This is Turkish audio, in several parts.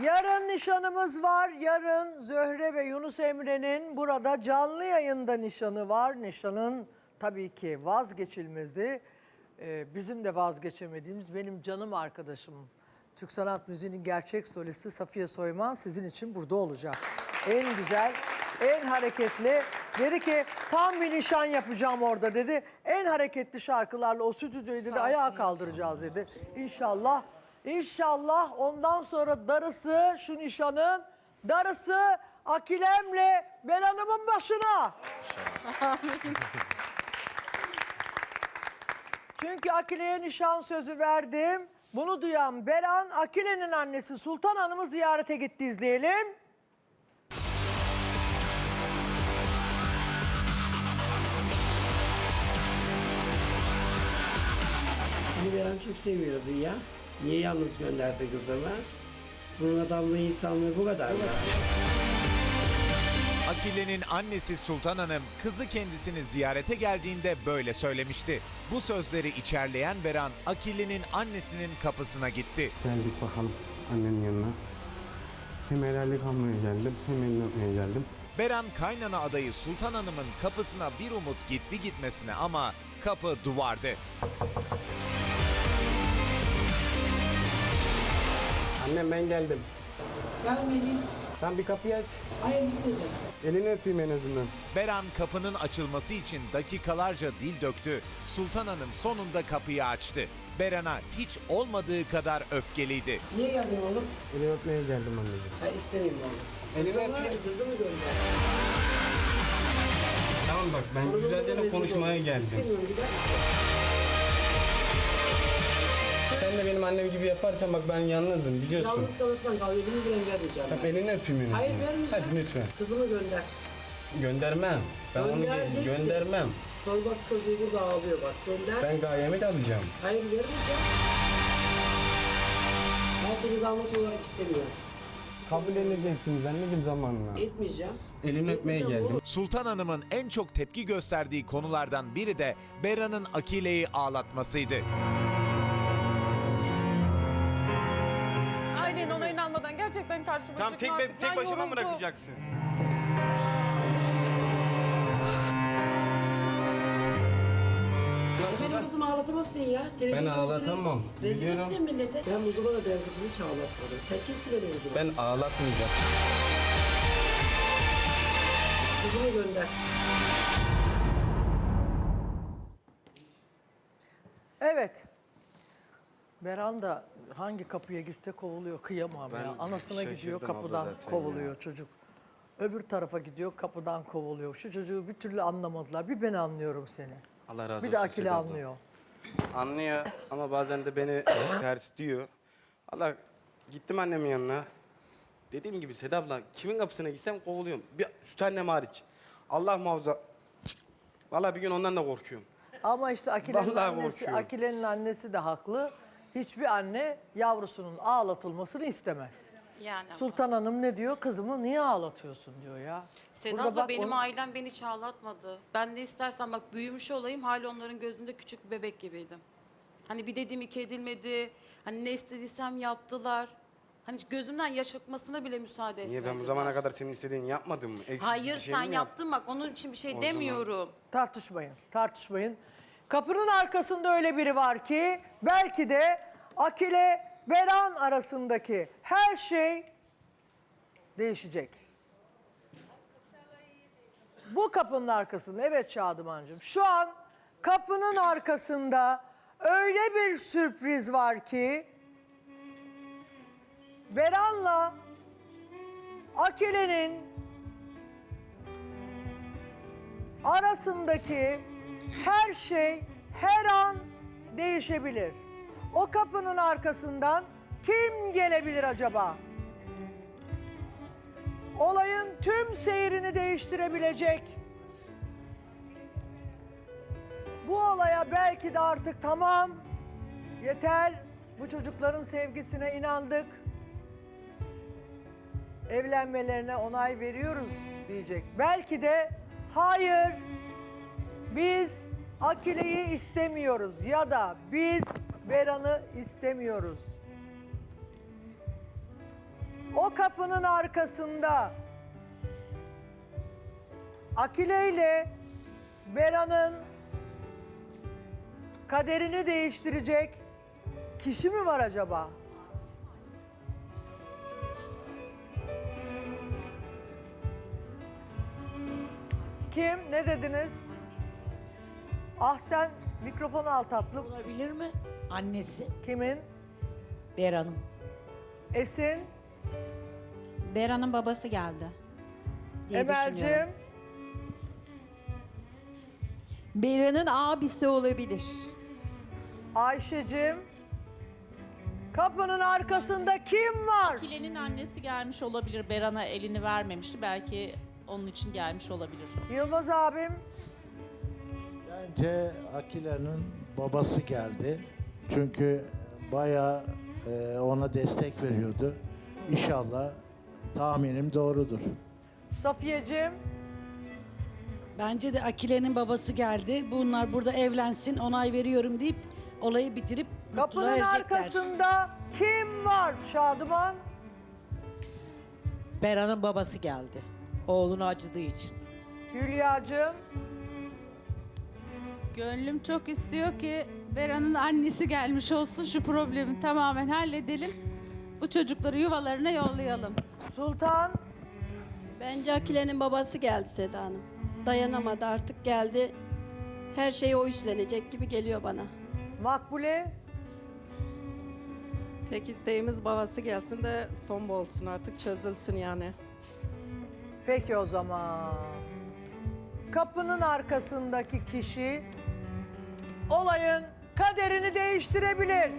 Yarın nişanımız var. Yarın Zöhre ve Yunus Emre'nin burada canlı yayında nişanı var. Nişanın tabii ki vazgeçilmezi. Ee, bizim de vazgeçemediğimiz benim canım arkadaşım. Türk sanat müziğinin gerçek solisti Safiye Soyman sizin için burada olacak. En güzel, en hareketli. Dedi ki tam bir nişan yapacağım orada dedi. En hareketli şarkılarla o stüdyoyu dedi ayağa kaldıracağız dedi. İnşallah İnşallah ondan sonra darısı şu nişanın, darısı Akilem'le Beran'ımın başına. Çünkü Akile'ye nişan sözü verdim. Bunu duyan Beran, Akile'nin annesi Sultan Hanım'ı ziyarete gitti izleyelim. Beni veren çok seviyordu ya. Niye yalnız gönderdi kızımı? Bunun adamlığı insanlığı bu kadar mı? Akile'nin annesi Sultan Hanım kızı kendisini ziyarete geldiğinde böyle söylemişti. Bu sözleri içerleyen Beran Akile'nin annesinin kapısına gitti. Geldik bakalım annenin yanına. Hem helallik almaya geldim hem elini öpmeye geldim. Beran kaynana adayı Sultan Hanım'ın kapısına bir umut gitti gitmesine ama kapı duvardı. Annem ben geldim. Gelmedin. Sen bir kapıyı aç. Hayır gitmedin. Elini öpeyim en azından. Beran kapının açılması için dakikalarca dil döktü. Sultan Hanım sonunda kapıyı açtı. Beran'a hiç olmadığı kadar öfkeliydi. Niye geldin oğlum? Elini öpmeye geldim anneciğim. Ben istemiyorum oğlum. Elini öpeyim. kızımı gönder. Tamam bak ben güzelce konuşmaya geldim. İstemiyorum gider misin? Sen de benim annem gibi yaparsan bak ben yalnızım biliyorsun. Yalnız kalırsan kal. Elimi bile vermeyeceğim. Bak ben. elini öpeyim en Hayır azından. vermeyeceğim. Hadi lütfen. Kızımı gönder. Göndermem. Ben onu Göndereceksin. göndermem. Bak bak çocuğu burada ağlıyor bak. Gönder. Ben gayemi de alacağım. Hayır vermeyeceğim. Ben seni damat olarak istemiyorum. Kabul edeceksiniz anneciğim zamanla. Etmeyeceğim. Elini öpmeye Etmeyeceğim geldim. oğlum. Sultan Hanım'ın en çok tepki gösterdiği konulardan biri de Beran'ın Akile'yi ağlatmasıydı. Karşıma Tam çıkma tek, artık. tek Ben başıma mı yoruldum. bırakacaksın? Benim kızımı ağlatamazsın ya. Televizyonda ağlatamam, Rezil- Rezil biliyorum. ettin millete. Ben bu zamana ben kızımı hiç ağlatmadım. Sen kimsin benim kızıma? Ben ağlatmayacağım. Kızımı gönder. Evet. Beran da hangi kapıya gitse kovuluyor kıyamam ya. Anasına gidiyor şaşırdım abla kapıdan zaten kovuluyor çocuk. Öbür tarafa gidiyor kapıdan kovuluyor. Şu çocuğu bir türlü anlamadılar. Bir ben anlıyorum seni. Allah razı Bir de olsun Akile Seda abla. anlıyor. Anlıyor ama bazen de beni ters diyor. Allah gittim annemin yanına. Dediğim gibi Seda abla kimin kapısına gitsem kovuluyorum. Bir süt annem hariç. Allah muhafaza. Vallahi bir gün ondan da korkuyorum. Ama işte Akile'nin Vallahi annesi, korkuyorum. Akile'nin annesi de haklı. Hiçbir anne yavrusunun ağlatılmasını istemez. Yani abla. Sultan Hanım ne diyor? Kızımı niye ağlatıyorsun diyor ya. Seda Burada abla bak benim onu- ailem beni hiç ağlatmadı. Ben ne istersen bak büyümüş olayım hala onların gözünde küçük bir bebek gibiydim. Hani bir dediğim iki edilmedi. Hani ne istediysem yaptılar. Hani hiç gözümden yaş akmasına bile müsaade Niye ben bu zamana kadar senin istediğini yapmadım mı? Hayır bir şey sen mi yaptın bak onun için bir şey demiyorum. Tartışmayın, tartışmayın. Kapının arkasında öyle biri var ki belki de Akile Beran arasındaki her şey değişecek. Bu kapının arkasında, evet Şadımancığım, şu an kapının arkasında öyle bir sürpriz var ki Beran'la Akile'nin arasındaki her şey her an değişebilir. O kapının arkasından kim gelebilir acaba? Olayın tüm seyrini değiştirebilecek. Bu olaya belki de artık tamam, yeter, bu çocukların sevgisine inandık. Evlenmelerine onay veriyoruz diyecek. Belki de hayır, biz Akile'yi istemiyoruz ya da biz Beran'ı istemiyoruz. o kapının arkasında Akile ile Beran'ın kaderini değiştirecek kişi mi var acaba? Kim? Ne dediniz? Ah sen mikrofonu al tatlım. Olabilir mi? Annesi Kimin? Beran'ın. Esin, Bera'nın babası geldi. diye düşünüyorum. Emel'cim, Beran'ın abisi olabilir. Ayşe'cim. Kapının arkasında kim var? Akile'nin annesi gelmiş olabilir. Beran'a elini vermemişti. Belki onun için gelmiş olabilir. Yılmaz abim. Bence Akile'nin babası geldi. Çünkü bayağı e, ona destek veriyordu. İnşallah tahminim doğrudur. Safiyeciğim. Bence de Akile'nin babası geldi. Bunlar burada evlensin, onay veriyorum deyip olayı bitirip mutluluğa Kapının erecekler. arkasında kim var Şadıman? Beran'ın babası geldi. Oğlunu acıdığı için. Hülya'cığım. Gönlüm çok istiyor ki Beran'ın annesi gelmiş olsun. Şu problemi tamamen halledelim. Bu çocukları yuvalarına yollayalım. Sultan. Bence Akile'nin babası geldi Seda Hanım. Dayanamadı artık geldi. Her şeyi o üstlenecek gibi geliyor bana. Makbule. Tek isteğimiz babası gelsin de son olsun artık çözülsün yani. Peki o zaman. Kapının arkasındaki kişi olayın kaderini değiştirebilir.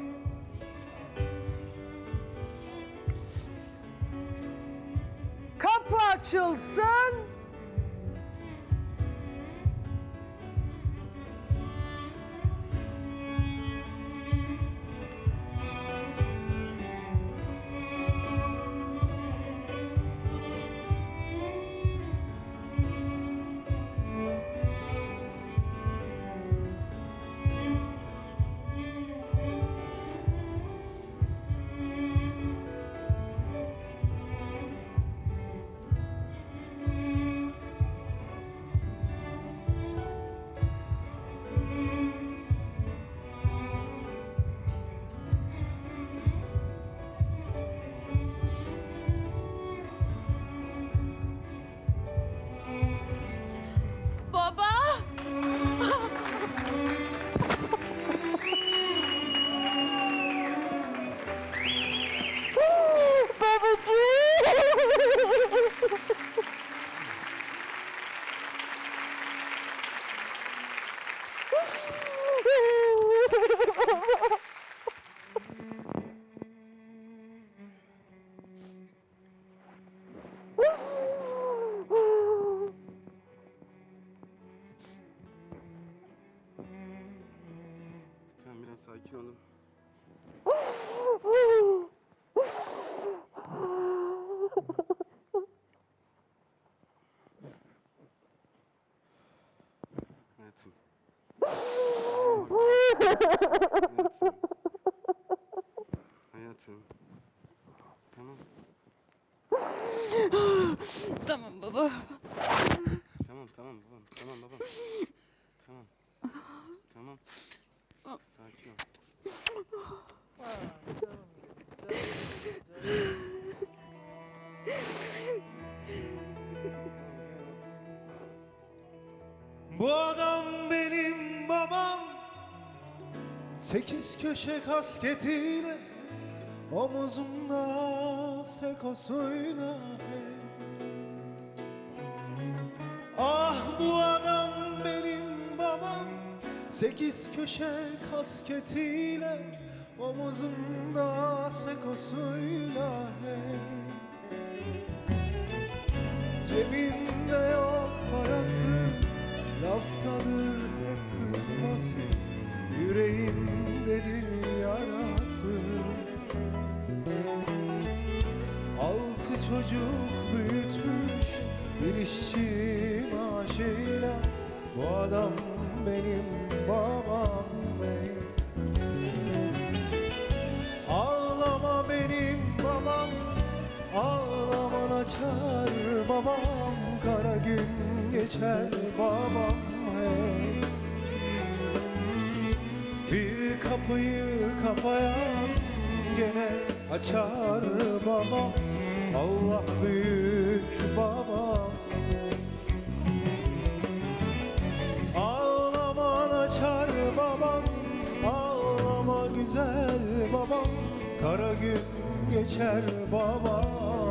Kapı açılsın. Sakin olun. Hayatım. Hayatım. Bu adam benim babam Sekiz köşe kasketiyle Omuzumda sekosuyla. Ah bu adam benim babam Sekiz köşe kasketiyle Omuzumda sekosuyla hey. Laftadır hep kızması Yüreğindedir yarası. Altı çocuk büyütmüş Bir işçi maaşıyla. Bu adam benim babam bey. Ağlama benim babam Ağlama açar babam Kara gün geçer babam hey Bir kapıyı kapayan gene açar babam Allah büyük babam Ağlaman açar babam Ağlama güzel babam. Kara gün geçer babam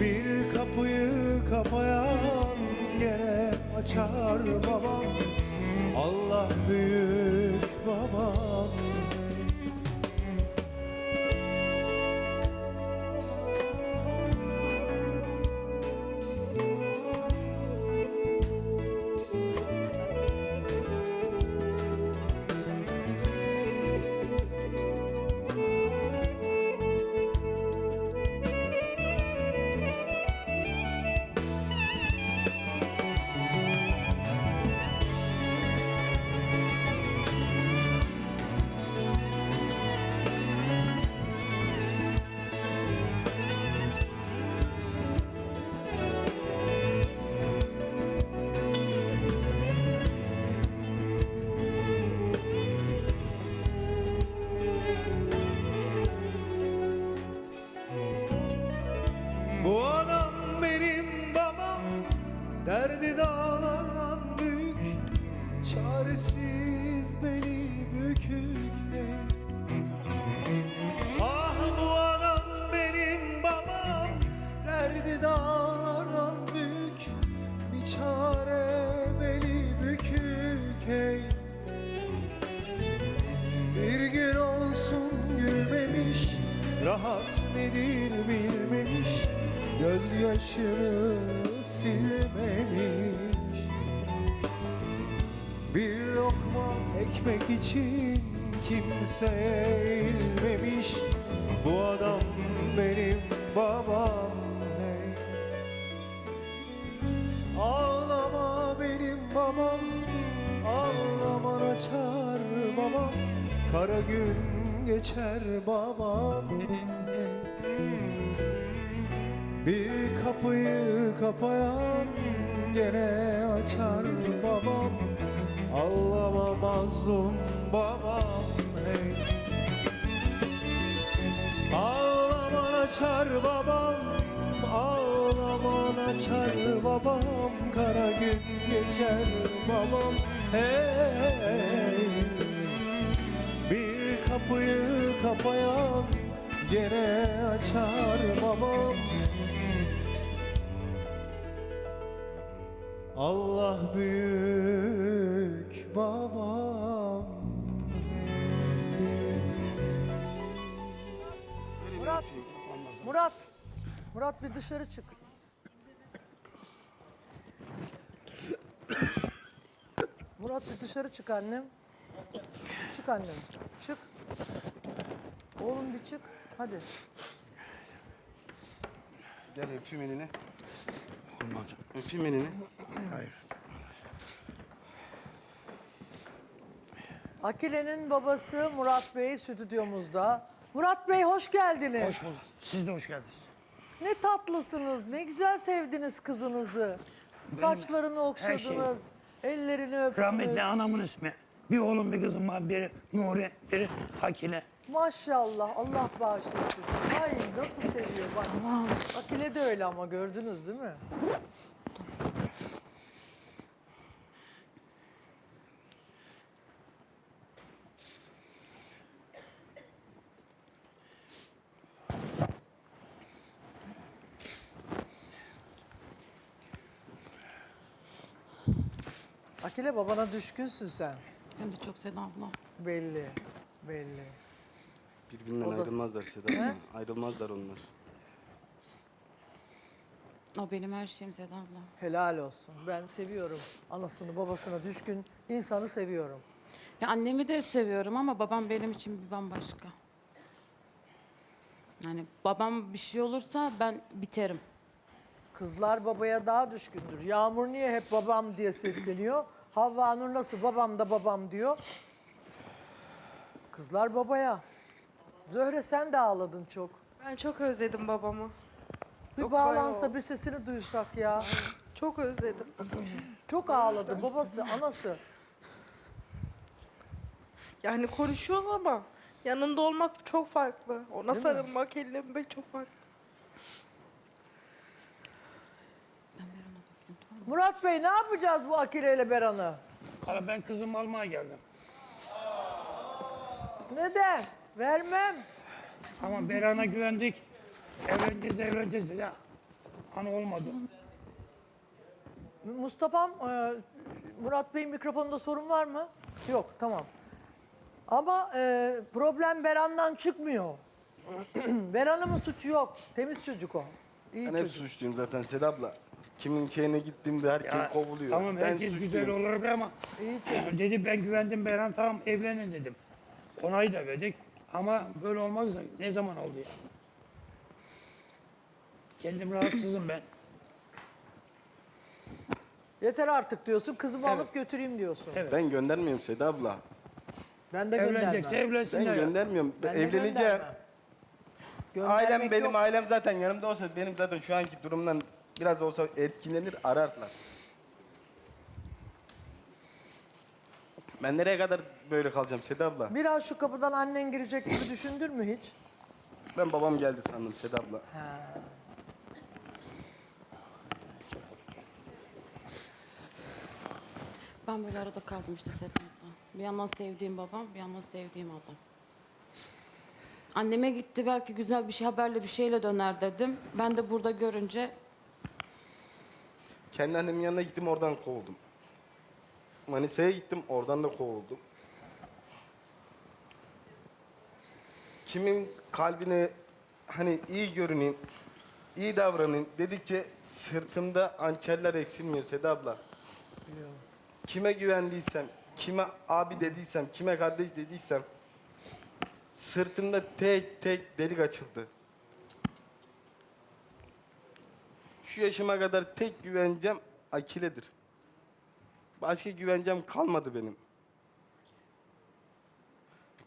Bir kapıyı kapayan gene açar babam. Allah büyük babam Gözyaşını silmemiş Bir lokma ekmek için kimse eğilmemiş. Bu adam benim babam hey. Ağlama benim babam Ağlaman açar babam. Kara gün geçer babam Bir kapıyı kapayan gene açar babam. Ağlama mazlum babam hey. Ağlaman açar babam Ağlaman açar babam. Kara gün geçer babam Hey. Bir kapıyı kapayan Gene açar babam Allah büyük babam Murat, Murat, Murat bir dışarı çık. Murat bir dışarı çık annem. Çık annem, çık. Oğlum bir çık, hadi. Gel öpeyim elini. Öpeyim elini. Akile'nin babası Murat Bey stüdyomuzda. Murat Bey hoş geldiniz. Hoş bulduk. Siz de hoş geldiniz. Ne tatlısınız, ne güzel sevdiniz kızınızı. Saçlarını okşadınız, ellerini öptünüz. Rahmetli anamın ismi. Bir oğlum bir kızım var. Biri Nuri, biri Hakile. Maşallah Allah bağışlasın. Ay nasıl seviyor bak. Akile de öyle ama gördünüz değil mi? Akile babana düşkünsün sen. Hem de çok Seda abla. Belli, belli. Birbirinden O da- ayrılmazlar Seda abla. Ayrılmazlar onlar. O benim her şeyim Seda abla. Helal olsun. Ben seviyorum. Anasını babasına düşkün insanı seviyorum. Ya annemi de seviyorum ama babam benim için bir bambaşka. Yani babam bir şey olursa ben biterim. Kızlar babaya daha düşkündür. Yağmur niye hep babam diye sesleniyor? Havva Nur nasıl babam da babam diyor. Kızlar babaya. Zöhre sen de ağladın çok. Ben çok özledim babamı. Bir Çok bağlansa bir sesini duysak ya. Çok özledim. Çok ağladı babası, anası. Yani konuşuyor ama yanında olmak çok farklı. Ona sarılmak, elini öpmek çok farklı. Murat Bey ne yapacağız bu Akile ile Beran'ı? Hala ben kızımı almaya geldim. Neden? Vermem. Ama Beran'a güvendik. Evleneceğiz, evleneceğiz dedi. Hani olmadı. Mustafa'm, e, Murat Bey'in mikrofonunda sorun var mı? Yok, tamam. Ama e, problem Beran'dan çıkmıyor. Beran'ın suçu yok. Temiz çocuk o. İyi Ben hep çocuk. suçluyum zaten Seda abla. Kimin şeyine gittiğimde herkes Ya, kovuluyor. Tamam Ben herkes suçluyum. güzel olur be ama. İyi çocuk. Dedi ben güvendim Beran tamam evlenin dedim. Onayı da verdik. Ama böyle olmaz da ne zaman oldu ya? Kendim rahatsızım ben. Yeter artık diyorsun. Kızımı Evet. alıp götüreyim diyorsun. Evet. Ben göndermiyorum Seda abla. Ben de göndermem. Evlenecekse Ben evlensinler. ya. göndermiyorum. Ben de Evleneceğim. göndermem. Göndermek Ailem benim yok. ailem zaten yanımda olsa benim zaten şu anki durumdan biraz olsa etkilenir ararlar. Ben nereye kadar böyle kalacağım Seda abla? Biraz şu kapıdan annen girecek gibi düşündün mü hiç? Ben babam geldi sandım Seda abla. Ben böyle arada kaldım işte Sedat'la. Bir yandan sevdiğim babam, bir yandan sevdiğim adam. Anneme gitti belki güzel bir şey haberle bir şeyle döner dedim. Ben de burada görünce Kendi annemin yanına gittim oradan kovuldum. Manisa'ya gittim oradan da kovuldum. Kimin kalbine hani iyi görüneyim, iyi davranayım dedikçe sırtımda hançerler eksilmiyor Seda abla. Kime güvendiysem, kime abi dediysem, kime kardeş dediysem sırtımda tek tek delik açıldı. Şu yaşıma kadar tek güvencem Akile'dir. Başka güvencem kalmadı benim.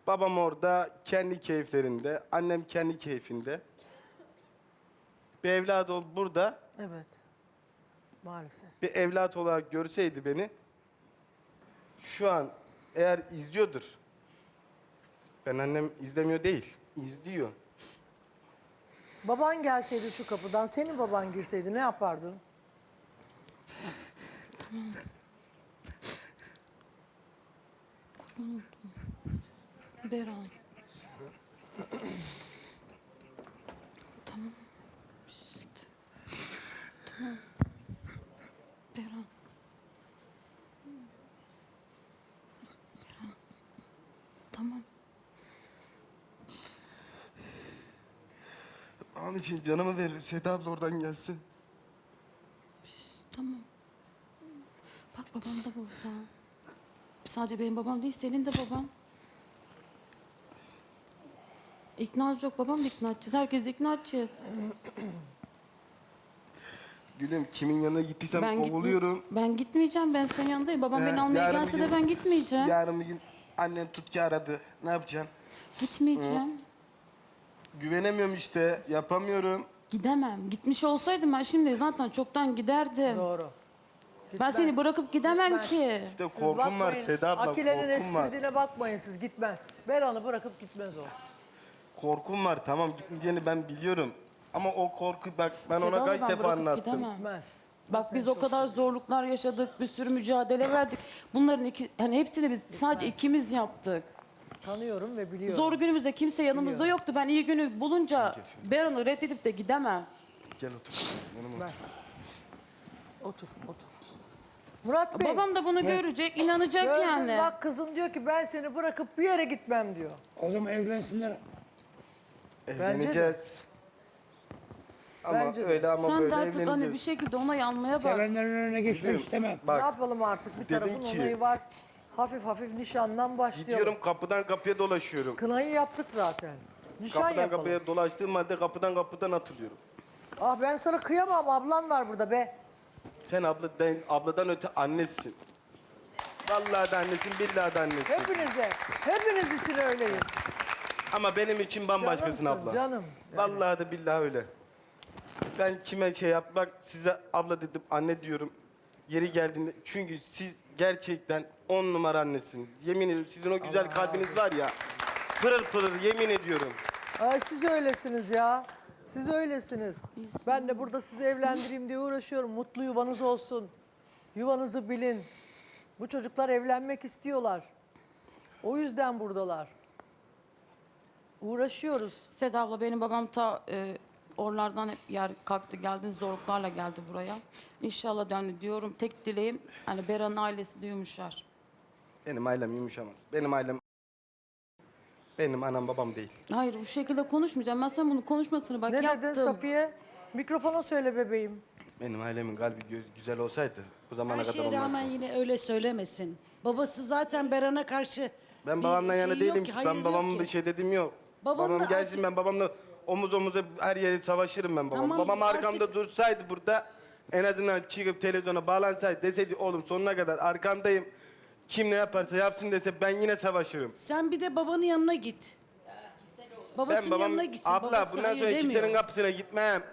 Babam orada kendi keyiflerinde, annem kendi keyfinde. Bir evladı ol burada, Evet. Maalesef. bir evlat olarak görseydi beni, şu an eğer izliyordur, ben annem izlemiyor değil, izliyor. Baban gelseydi şu kapıdan, senin baban girseydi ne yapardın? Beran. tamam. Şşt. Tamam. Beran. Beran. Tamam. Ağam için canımı veririm, Seda abla oradan gelsin. Tamam. Bak babam da burada. Sadece benim babam değil, senin de baban. İkna olacak babam da ikna edeceğiz. Herkesi ikna edeceğiz. Gülüm kimin yanına gittiysem Ben, gitme- kovuluyorum. ben gitmeyeceğim. Ben senin yanındayım. Babam Ee, beni almaya yarın gelse bir de gün- ben gitmeyeceğim. Yarın bir gün annen tut ki aradı. Ne yapacaksın? Gitmeyeceğim. Güvenemiyorum işte, yapamıyorum. Gidemem. Gitmiş olsaydım ben şimdi zaten çoktan giderdim. Doğru. Ben Gitmez. seni bırakıp gidemem Gitmez. ki. İşte Siz korkum var bakmayın. Seda abla, Akile'nin korkum var. espriliğine bakmayın siz gitmez. Beran'ı bırakıp gitmez o. Korkum var, tamam gitmeyeceğini ben biliyorum. Ama o korku bak ben Seda ona abla, kaç ben defa bırakıp anlattım. gidemem. Gitmez. Bak Sen biz o kadar zorluklar yaşadık, bir sürü mücadele verdik. Bunların iki, hani hepsini biz sadece ikimiz yaptık. Tanıyorum ve biliyorum. Zor günümüzde kimse yanımızda Biliyorum. yoktu. Ben iyi günü bulunca Beran'ı reddedip de gidemem. Gel otur. Yanıma. Gitmez. Otur, otur. Murat Bey. Babam da bunu görecek, inanacak gördün yani. Bak kızın diyor ki ben seni bırakıp bir yere gitmem diyor. O zaman evlensinler. Evleneceğiz. Ama Bence de. öyle ama Sen böyle artık evleneceğiz. hani bir şekilde onay almaya bak. Sevenlerin önüne geçmek istemem. ne Bak yapalım artık bir tarafın ki- onayı var. Hafif hafif nişandan başlayalım. gidiyorum kapıdan kapıya dolaşıyorum. Kınayı yaptık zaten. Nişan Kapıdan yapalım. kapıya dolaştığım halde kapıdan kapıdan atılıyorum. Ah ben sana kıyamam ablan var burada be. Sen abla, ben, abladan öte annesin. Vallahi de annesin, billahi de annesin. Hepinize, hepiniz için öyleyim. Ama benim için bambaşkasın Canımsın, abla. canım. Yani. Vallahi de billahi öyle. Ben kime şey yapmak size abla dedim anne diyorum. Yeri geldiğinde çünkü siz gerçekten on numara annesiniz. Yemin ediyorum sizin o güzel Allah kalbiniz var ya. Pırıl pırıl yemin ediyorum. Ay siz öylesiniz ya. Siz öylesiniz. Ben de burada sizi evlendireyim diye uğraşıyorum. Mutlu yuvanız olsun. Yuvanızı bilin. Bu çocuklar evlenmek istiyorlar. O yüzden buradalar. Uğraşıyoruz. Seda abla benim babam ta e, oralardan hep yer kalktı geldi zorluklarla geldi buraya. İnşallah döndü diyorum. Tek dileğim hani Beran'ın ailesi de yumuşar. Benim ailem yumuşamaz. Benim ailem benim anam babam değil. Hayır bu şekilde konuşmayacağım. Ben sen bunu konuşmasını bak ne yaptım. dedin Safiye? Mikrofona söyle bebeğim. Benim ailemin kalbi gö- güzel olsaydı bu zamana Her kadar şeye olmazdı. rağmen yine öyle söylemesin. Babası zaten Beran'a karşı Ben bir babamla yana yok değilim ki, Ben yok babamın ki. bir şey dediğim yok. Babanla Babam gelsin artık- ben babamla omuz omuza her yere savaşırım ben babam. Tamam, babam arkamda artık- dursaydı burada en azından çıkıp televizyona bağlansaydı deseydi oğlum sonuna kadar arkandayım. Kim ne yaparsa yapsın dese ben yine savaşırım. Sen bir de babanın yanına git. Babasının ben babam yanına gitsin. abla Babası bundan hayır sonra demiyor. kimsenin kapısına gitmem.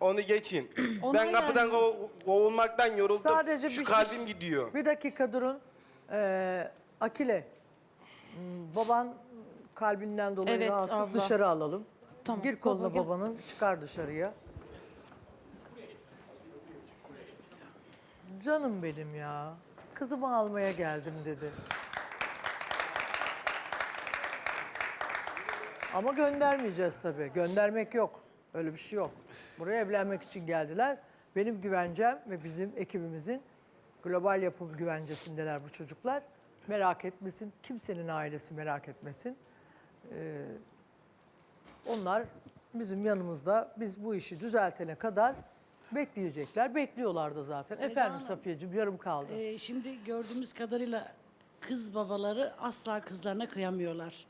Onu geçin. Ona ben kapıdan yani- kov- kovulmaktan yoruldum. Sadece Şu bir- kalbim gidiyor. Bir dakika durun. Ee, Akile, hmm, baban kalbinden dolayı Evet, rahatsız. abla. Dışarı alalım. Tamam, Gir koluna baba babanın, çıkar dışarıya. Canım benim ya. Kızımı almaya geldim dedi. Ama göndermeyeceğiz tabii. Göndermek yok. Öyle bir şey yok. Buraya evlenmek için geldiler. Benim güvencem ve bizim ekibimizin global yapım güvencesindeler bu çocuklar. Merak etmesin. Kimsenin ailesi merak etmesin. Ee, onlar bizim yanımızda. Biz bu işi düzeltene kadar bekleyecekler. Bekliyorlar da zaten. Seda Efendim Hanım, Safiyeciğim yarım kaldı. Ee, şimdi gördüğümüz kadarıyla kız babaları asla kızlarına kıyamıyorlar.